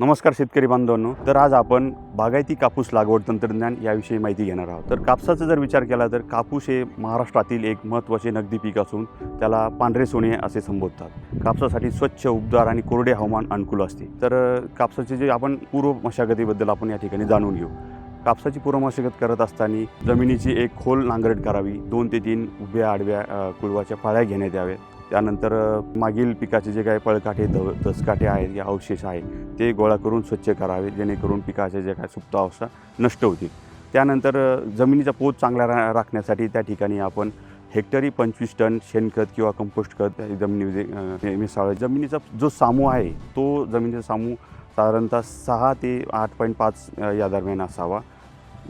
नमस्कार शेतकरी बांधवांनो. तर आज आपण बागायती कापूस लागवड तंत्रज्ञान याविषयी माहिती घेणार आहोत. तर कापसाचा जर विचार केला तर कापूस हे महाराष्ट्रातील एक महत्त्वाचे नगदी पीक असून त्याला पांढरे सोने असे संबोधतात. कापसासाठी स्वच्छ उबदार आणि कोरडे हवामान अनुकूल असते. तर कापसाचे जे आपण पूर्व मशागतीबद्दल आपण या ठिकाणी जाणून घेऊ. कापसाची पूर्व मशागत करत असताना जमिनीची एक खोल नांगरट करावी. दोन ते तीन उभ्या आडव्या कुळवाच्या पाळ्या घेण्यात याव्यात. त्यानंतर मागील पिकाचे जे काही पळकाठे ध दसकाठे आहेत या अवशेष आहेत ते गोळा करून स्वच्छ करावे जेणेकरून पिकाच्या जे काय सुप्त अवस्था नष्ट होतील. त्यानंतर जमिनीचा पोत चांगला रा राखण्यासाठी त्या ठिकाणी आपण हेक्टरी पंचवीस टन शेणखत किंवा कंपोस्ट खत जमिनीमध्ये मिसाळ जमिनीचा जो सामू आहे तो जमिनीचा सामू साधारणतः सहा ते आठ पॉईंट पाच या दरम्यान असावा.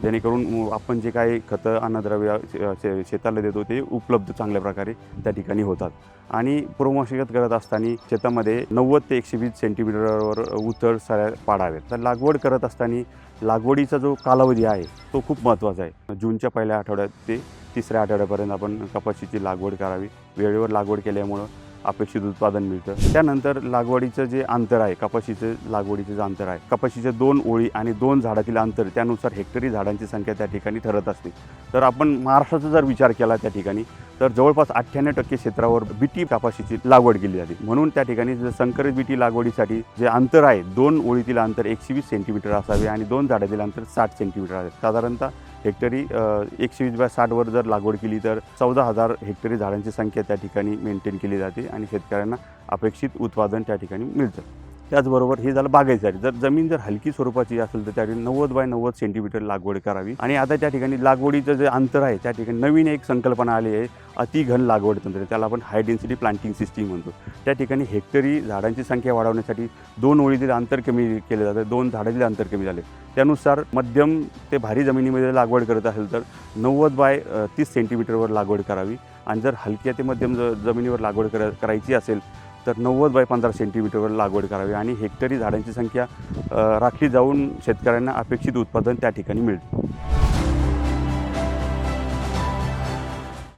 जेणेकरून आपण जे काही खतं अन्नद्रव्य शे- शे- शेताला देतो ते उपलब्ध चांगल्या प्रकारे त्या ठिकाणी होतात. आणि पूर्वमशागत करत असताना शेतामध्ये नव्वद ते एकशे वीस सेंटीमीटरवर उतर साऱ्या पाडाव्यात. तर लागवड करत असताना लागवडीचा जो कालावधी आहे तो खूप महत्त्वाचा आहे. जूनच्या पहिल्या आठवड्यात ते तिसऱ्या आठवड्यापर्यंत आपण कपाशीची लागवड करावी. वेळेवर लागवड केल्यामुळं अपेक्षित उत्पादन मिळतं. त्यानंतर लागवडीचं जे अंतर आहे कपाशीचं लागवडीचं जे अंतर आहे कपाशीच्या दोन ओळी आणि दोन झाडातील अंतर त्यानुसार हेक्टरी झाडांची संख्या त्या ठिकाणी ठरत असते. तर आपण महाराष्ट्राचा जर विचार केला त्या ठिकाणी तर जवळपास अठ्ठ्याण्णव टक्के क्षेत्रावर बीटी कपाशीची लागवड केली जाते. म्हणून त्या ठिकाणी संकरित बीटी लागवडीसाठी जे अंतर आहे दोन ओळीतील अंतर एकशे वीस सेंटीमीटर असावे आणि दोन झाडातील अंतर साठ सेंटीमीटर असावे साधारणतः हेक्टरी एकशे वीस बाय साठवर जर लागवड केली तर चौदा हजार हेक्टरी झाडांची संख्या त्या ठिकाणी मेंटेन केली जाते आणि शेतकऱ्यांना अपेक्षित उत्पादन त्या ठिकाणी मिळतं. त्याचबरोबर हे झालं बागायतीसाठी जर जमीन जर हलकी स्वरूपाची असेल तर त्या ठिकाणी नव्वद बाय नव्वद सेंटीमीटर लागवड करावी. आणि आता त्या ठिकाणी लागवडीचं जे अंतर आहे त्या ठिकाणी नवीन एक संकल्पना आली आहे अतिघन लागवड तंत्र. त्याला आपण हाय डेन्सिटी प्लांटिंग सिस्टीम म्हणतो. त्या ठिकाणी हेक्टरी झाडांची संख्या वाढवण्यासाठी दोन ओळीतील अंतर कमी केले जातं दोन झाडातील अंतर कमी झाले. त्यानुसार मध्यम ते भारी जमिनीमध्ये लागवड करत असेल तर नव्वद बाय तीस सेंटीमीटरवर लागवड करावी. आणि जर हलक्या ते मध्यम ज जमिनीवर लागवड करा करायची असेल तर नव्वद बाय पंधरा सेंटीमीटरवर लागवड करावी आणि हेक्टरी झाडांची संख्या राखली जाऊन शेतकऱ्यांना अपेक्षित उत्पादन त्या ठिकाणी मिळते.